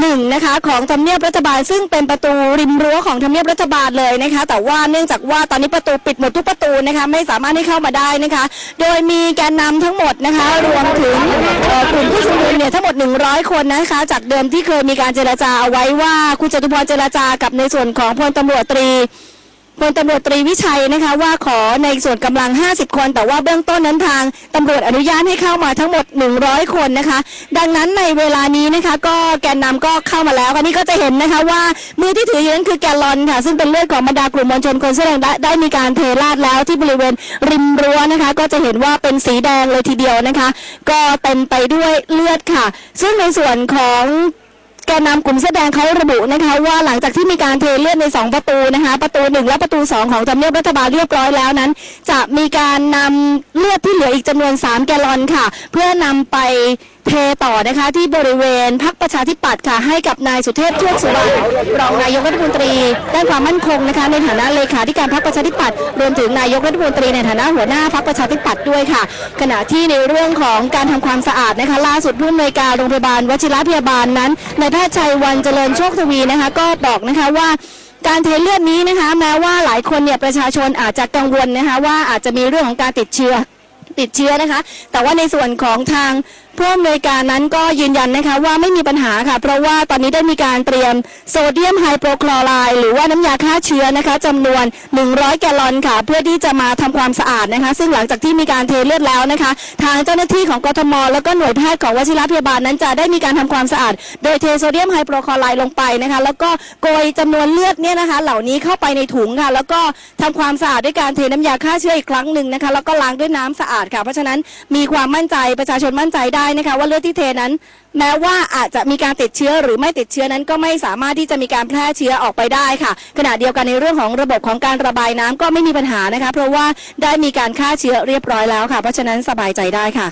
หนึ่งนะคะของทำเนียบรัฐบาล ซึ่งเป็นประตูริมรั้วของทำเนียบรัฐบาลเลยนะคะ แต่ว่าเนื่องจากว่าตอนนี้ประตูปิดหมดทุกประตูนะคะไม่สามารถให้เข้ามาได้นะคะ โดยมีแกนนำทั้งหมดนะคะ รวมถึงกลุ่มผู้ชุมนุมเนี่ยทั้งหมด 100 คนนะคะ จากเดิมที่เคยมีการเจรจาเอาไว้ว่าคุณจตุพรเจรจากับในส่วนของพลตำรวจตรี พลตำรวจตรีวิชัยนะคะว่าขอในส่วนกำลัง 50 คน แต่ว่าเบื้องต้นนั้นทางตำรวจอนุญาตให้เข้ามาทั้งหมด 100 คนนะคะ ดังนั้นในเวลานี้นะคะก็แกนนำก็เข้ามาแล้วอันนี้ก็จะเห็นนะคะว่ามือที่ถืออยู่นั้นคือแกลลอนค่ะ ซึ่งเป็นเลือดของบรรดากลุ่มมวลชนคนเสื้อแดงได้ได้มีการเทราดแล้วที่บริเวณริมรั้วนะคะ ก็จะเห็นว่าเป็นสีแดงเลยทีเดียวนะคะ ก็เต็มไปด้วยเลือดค่ะ ซึ่งในส่วนของ นนำกลุ่มเสื้อแดงเขาระบุนะคะว่าหลังจากที่มีการเทเลือดใน 2 ประตูนะคะประตู 1 และประตู 2 ของทำเนียบรัฐบาลเรียบร้อยแล้วนั้น จะมีการนำ เลือดที่เหลืออีกจำนวน 3 แกลลอนค่ะ เพื่อนำไปเทต่อนะคะที่บริเวณพักประชาธิปัตย์ค่ะ ให้กับนายสุเทพเทือกสุบรรณรองนายกรัฐมนตรีด้านความมั่นคงนะคะ ในฐานะเลขาธิการพักประชาธิปัตย์รวมถึงนายกรัฐมนตรีในฐานะหัวหน้าพักประชาธิปัตย์ด้วยค่ะ ขณะที่ในเรื่องของการทำความสะอาดนะคะ ล่าสุดผู้อำนวยการโรงพยาบาลวชิระพยาบาลนั้นนายแพทย์ชัยวันเจริญโชคทวีนะคะ ก็บอกนะคะว่า การเทเลือดนี้นะคะ แม้ว่าหลายคนเนี่ยประชาชนอาจจะกังวลนะคะว่าอาจจะมีเรื่องของการติดเชื้อติดเชื้อนะคะ แต่ว่าในส่วนของทาง ผู้อำนวยการนั้นก็ยืนยันนะคะว่าไม่มีปัญหาค่ะ เพราะว่าตอนนี้ได้มีการเตรียมโซเดียมไฮโปรคลอไรด์หรือว่าน้ำยาฆ่าเชื้อนะคะจำนวน 100 แกลลอนค่ะ เพื่อที่จะมาทำความสะอาดนะคะ ซึ่งหลังจากที่มีการเทเลือดแล้วนะคะ ทางเจ้าหน้าที่ของกทม แล้วก็หน่วยแพทย์ของวชิรพยาบาลนั้นจะได้มีการทำความสะอาด โดยเทโซเดียมไฮโปรคลอไรด์ลงไปนะคะ แล้วก็โกยจำนวนเลือดเนี่ยนะคะ เหล่านี้เข้าไปในถุงค่ะ แล้วก็ทำความสะอาดด้วยการเทน้ำยาฆ่าเชื้ออีกครั้งหนึ่งนะคะ แล้วก็ล้างด้วยน้ำสะอาดค่ะ เพราะฉะนั้นมีความมั่นใจประชาชนมั่นใจได้นะคะว่าเลือดที่เทนั้น แม้ว่าอาจจะมีการติดเชื้อหรือไม่ติดเชื้อนั้นก็ไม่สามารถที่จะมีการแพร่เชื้อออกไปได้ค่ะ ขณะเดียวกันในเรื่องของระบบของการระบายน้ำก็ไม่มีปัญหานะคะ เพราะว่าได้มีการฆ่าเชื้อเรียบร้อยแล้วค่ะ เพราะฉะนั้นสบายใจได้ค่ะ